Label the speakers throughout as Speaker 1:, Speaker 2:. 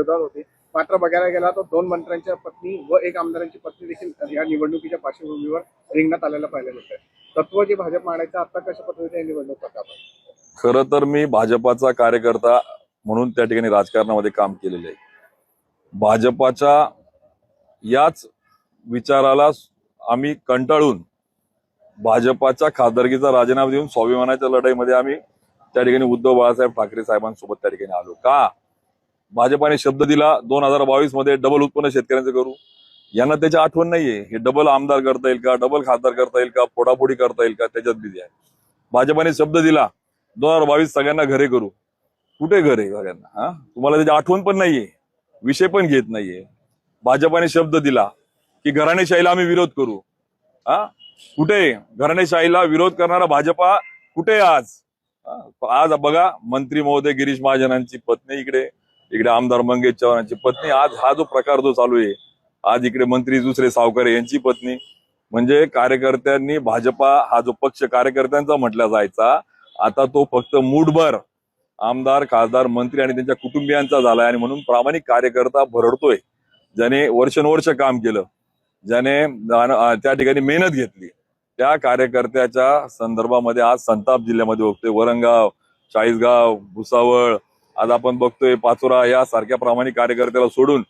Speaker 1: विरोधात होते. मात्र बघायला गेला तर दोन मंत्र्यांच्या पत्नी व एक आमदारांची पत्नी देखील या निवडणुकीच्या पार्श्वभूमीवर रिंगणात आलेलं पाहायला मिळतंय. तत्व जे भाजप मांडायचं आता कशा पद्धतीने निवडणूक करता आपण
Speaker 2: खरं तर मी भाजपाचा कार्यकर्ता म्हणून त्या ठिकाणी राजकारणामध्ये काम केलेलं आहे. भाजपाच्या याच विचाराला आम्ही कंटाळून भाजपाच्या खासदारकीचा राजीनामा देऊन स्वाभिमानाच्या लढाईमध्ये आम्ही त्या ठिकाणी उद्धव बाळासाहेब ठाकरे साहेबांसोबत त्या ठिकाणी आलो. का? भाजपाने शब्द दिला दोन हजार बावीसमध्ये डबल उत्पन्न शेतकऱ्यांचं करू. यांना त्याची आठवण नाहीये. हे डबल आमदार करता येईल का डबल खासदार करता येईल का फोडाफोडी करता येईल का त्याच्यात बिझी आहे. भाजपाने शब्द दिला दोन हजार बावीस सगळ्यांना घरे करू. कुठे घर आहे सगळ्यांना? हा? तुम्हाला त्याची आठवण पण नाहीये. विषय पण घेत नाहीये. भाजपाने शब्द दिला की घराणेशाहीला आम्ही विरोध करू. हा? कुठे? घराणेशाहीला विरोध करणारा भाजपा कुठे आहे आज आज बघा मंत्री महोदय गिरीश महाजनांची पत्नी इकडे. इकडे आमदार मंगेश चव्हाणांची पत्नी. आज हा जो प्रकार जो चालू आहे आज इकडे मंत्री दुसरे सावकारे यांची पत्नी. म्हणजे कार्यकर्त्यांनी भाजपा हा जो पक्ष कार्यकर्त्यांचा म्हटला जायचा आता तो फक्त मूठभर आमदार खासदार मंत्री आणि त्यांच्या कुटुंबियांचा झालाय आणि म्हणून प्रामाणिक कार्यकर्ता भरडतोय. ज्याने वर्षानुवर्ष काम केलं ज्याने त्या ठिकाणी मेहनत घेतली. त्या कार्यकर्त्याच्या संदर्भामध्ये आज संताप जिल्ह्यामध्ये बघतोय. वरंगाव चाळीसगाव भुसावळ आज आपण बघतोय पाचोरा या सारख्या प्रामाणिक कार्यकर्त्याला सोडून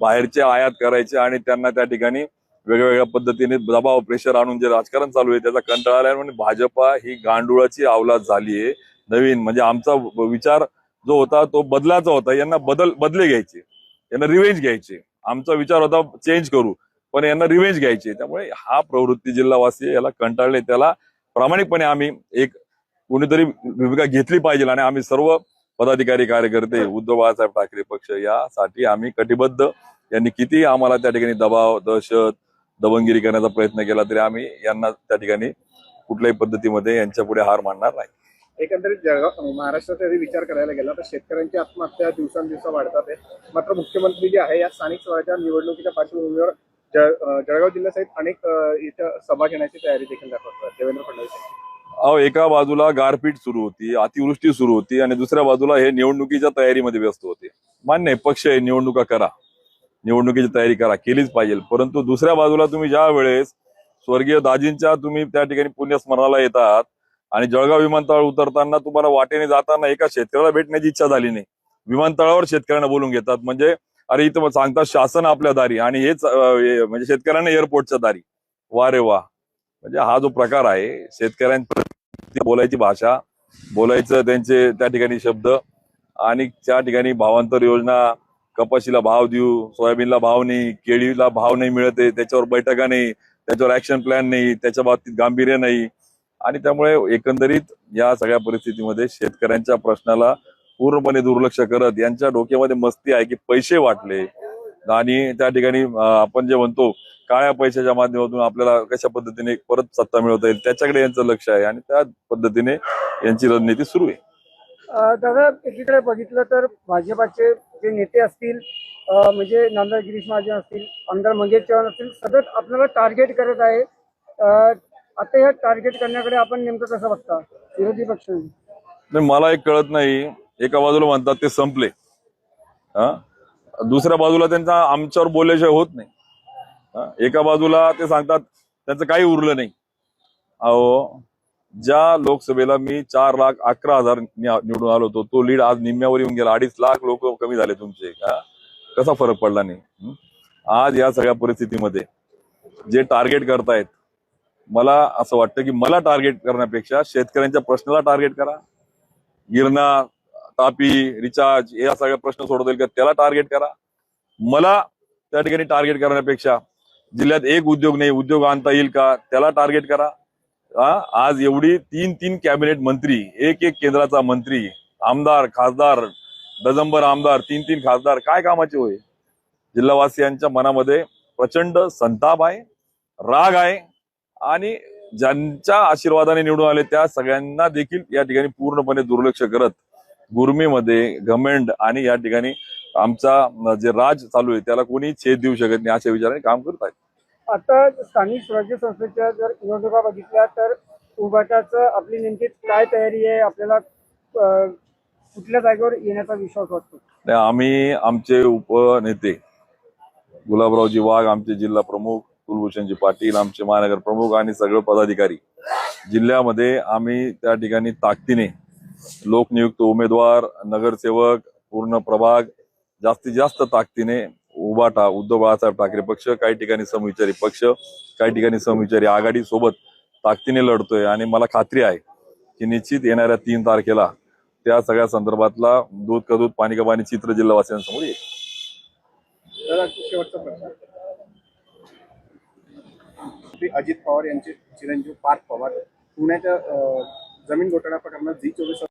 Speaker 2: बाहेरचे आयात करायचे आणि त्यांना त्या ठिकाणी वेगवेगळ्या पद्धतीने दबाव प्रेशर आणून जे राजकारण चालू आहे त्याचा कंटाळा आलाय म्हणजे भाजपा ही गांडुळाची अवलाद झाली आहे. नवीन म्हणजे आमचा विचार जो होता तो बदलाचा होता. यांना बदल बदले घ्यायचे. यांना रिव्हेंज घ्यायचे. आमचा विचार होता चेंज करू. पण यांना रिव्हेंज घ्यायचे. त्यामुळे हा प्रवृत्ती जिल्हावासी याला कंटाळले त्याला प्रामाणिकपणे आम्ही एक कोणीतरी भूमिका घेतली पाहिजे आणि आम्ही सर्व पदाधिकारी कार्यकर्ते उद्धव बाळासाहेब ठाकरे पक्ष यासाठी आम्ही कटिबद्ध. यांनी किती आम्हाला त्या ठिकाणी दबाव दहशत दबंगिरी करण्याचा प्रयत्न केला तरी आम्ही यांना त्या ठिकाणी कुठल्याही पद्धतीमध्ये यांच्या पुढे हार मानणार नाही.
Speaker 1: एकंदरीत जळगाव महाराष्ट्रात जरी विचार करायला गेला तर शेतकऱ्यांची आत्महत्या दिवसांदिवस वाढतात आहे मात्र मुख्यमंत्री जे आहे या स्थानिक स्वराज्य निवडणुकीच्या पार्श्वभूमीवर जळगाव जिल्ह्यासहित अनेक इथं सभा घेण्याची तयारी देखील दाखवतात देवेंद्र फडणवीस
Speaker 2: अहो एका बाजूला गारपीट सुरू होती अतिवृष्टी सुरू होती आणि दुसऱ्या बाजूला हे निवडणुकीच्या तयारीमध्ये व्यस्त होते. मान्य आहे पक्ष आहे निवडणुका करा. निवडणुकीची तयारी करा केलीच पाहिजे. परंतु दुसऱ्या बाजूला तुम्ही ज्या वेळेस स्वर्गीय दाजींच्या तुम्ही त्या ठिकाणी पुण्यस्मरणाला येतात आणि जळगाव विमानतळ उतरताना तुम्हाला वाटेने जाताना एका शेतकऱ्याला भेटण्याची इच्छा झाली नाही. विमानतळावर शेतकऱ्यांना बोलून घेतात म्हणजे अरे इथं सांगतात शासन आपल्या दारी आणि हेच म्हणजे शेतकऱ्यांना एअरपोर्टच्या दारी. वा रे वा. म्हणजे हा जो प्रकार आहे शेतकऱ्यांप्रती बोलायची भाषा बोलायचं त्यांचे त्या ठिकाणी शब्द आणि त्या ठिकाणी भावांतर योजना कपाशीला भाव देऊ सोयाबीनला भाव नाही केळीला भाव नाही मिळत त्याच्यावर बैठका नाही त्याच्यावर ऍक्शन प्लॅन नाही त्याच्या बाबतीत गांभीर्य नाही. आणि त्यामुळे एकंदरीत या सगळ्या परिस्थितीमध्ये शेतकऱ्यांच्या प्रश्नाला पूर्णपणे दुर्लक्ष करत यांच्या डोक्यामध्ये मस्ती आहे की पैसे वाटले. आणि त्या ठिकाणी आपण जे म्हणतो काळ्या पैशाच्या माध्यमातून आपल्याला कशा पद्धतीने परत सत्ता मिळवता येईल त्याच्याकडे यांचं लक्ष आहे आणि त्या पद्धतीने यांची रणनीती सुरू आहे.
Speaker 3: दादा एकीकडे बघितलं तर भाजपाचे जे नेते असतील म्हणजे नामदार गिरीश महाजन असतील आमदार मंगेश चव्हाण असतील सतत आपल्याला टार्गेट करत आहे. आता या टार्गेट करण्याकडे आपण नेमकं कसं बघता? विरोधी पक्ष.
Speaker 2: मला एक कळत नाही. एका बाजूला म्हणतात ते संपले. हा? दुसऱ्या बाजूला त्यांचा आमच्यावर बोलल्याशिवाय होत नाही? एका बाजूला ते सांगतात त्यांचं काही उरलं नाही. अहो ज्या लोकसभेला मी चार लाख अकरा हजार निवडून आलो होतो तो लीड आज निम्म्यावर येऊन गेला. अडीच लाख लोक कमी झाले तुमचे. का कसा फरक पडला नाही? आज या सगळ्या परिस्थितीमध्ये जे टार्गेट करतायत मला असं वाटतं की मला टार्गेट करण्यापेक्षा शेतकऱ्यांच्या प्रश्नाला टार्गेट करा. गिरणा तापी रिचार्ज या सगळ्या प्रश्न सोडवता येईल का त्याला टार्गेट करा. मला त्या ठिकाणी टार्गेट करण्यापेक्षा जिल्ह्यात एक उद्योग नाही उद्योग आणता येईल का? त्याला टार्गेट करा. आज एवढी तीन तीन कॅबिनेट मंत्री एक एक केंद्राचा मंत्री आमदार खासदार डझंबर आमदार तीन तीन खासदार काय कामाचे होय? जिल्हावासियांच्या मनामध्ये प्रचंड संताप आहे राग आहे आणि ज्यांच्या आशीर्वादाने निवडून आले त्या सगळ्यांना देखील या ठिकाणी पूर्णपणे दुर्लक्ष करत गुरमीमध्ये घमेंड आणि या ठिकाणी आमचा जे राज चालू आहे त्याला कोणी छेद देऊ शकत नाही अशा विचाराने काम करत आहेत.
Speaker 3: आता स्थानिक स्वराज्य संस्थेच्या जर निवडणुका बघितल्या तर उभाटाचं आपली नेमकी काय तयारी आहे आपल्याला कुठल्या जागेवर येण्याचा विश्वास वाटतो?
Speaker 2: आम्ही आमचे उपनेते गुलाबरावजी वाघ आमचे जिल्हा प्रमुख कुलभूषणजी पाटील आमचे महानगर प्रमुख आणि सगळे पदाधिकारी जिल्ह्यामध्ये आम्ही त्या ठिकाणी ताकदीने लोकनियुक्त उमेदवार नगरसेवक पूर्ण प्रभाग जास्तीत जास्त ताकदीने उभाटा उद्धव बाळासाहेब ठाकरे पक्ष काही ठिकाणी समविचारी पक्ष काही ठिकाणी समविचारी आघाडी सोबत ताकदीने लढतोय. आणि मला खात्री आहे की निश्चित येणाऱ्या तीन तारखेला त्या सगळ्या संदर्भातला दूध का दूध पाणी का पाणी चित्र जिल्हावासियांसमोर येईल.
Speaker 1: अजित पवार यांचे चिरंजीव पार्थ पवार पुण्याच्या जमीन घोटाळा प्रकरणात जी चोवीस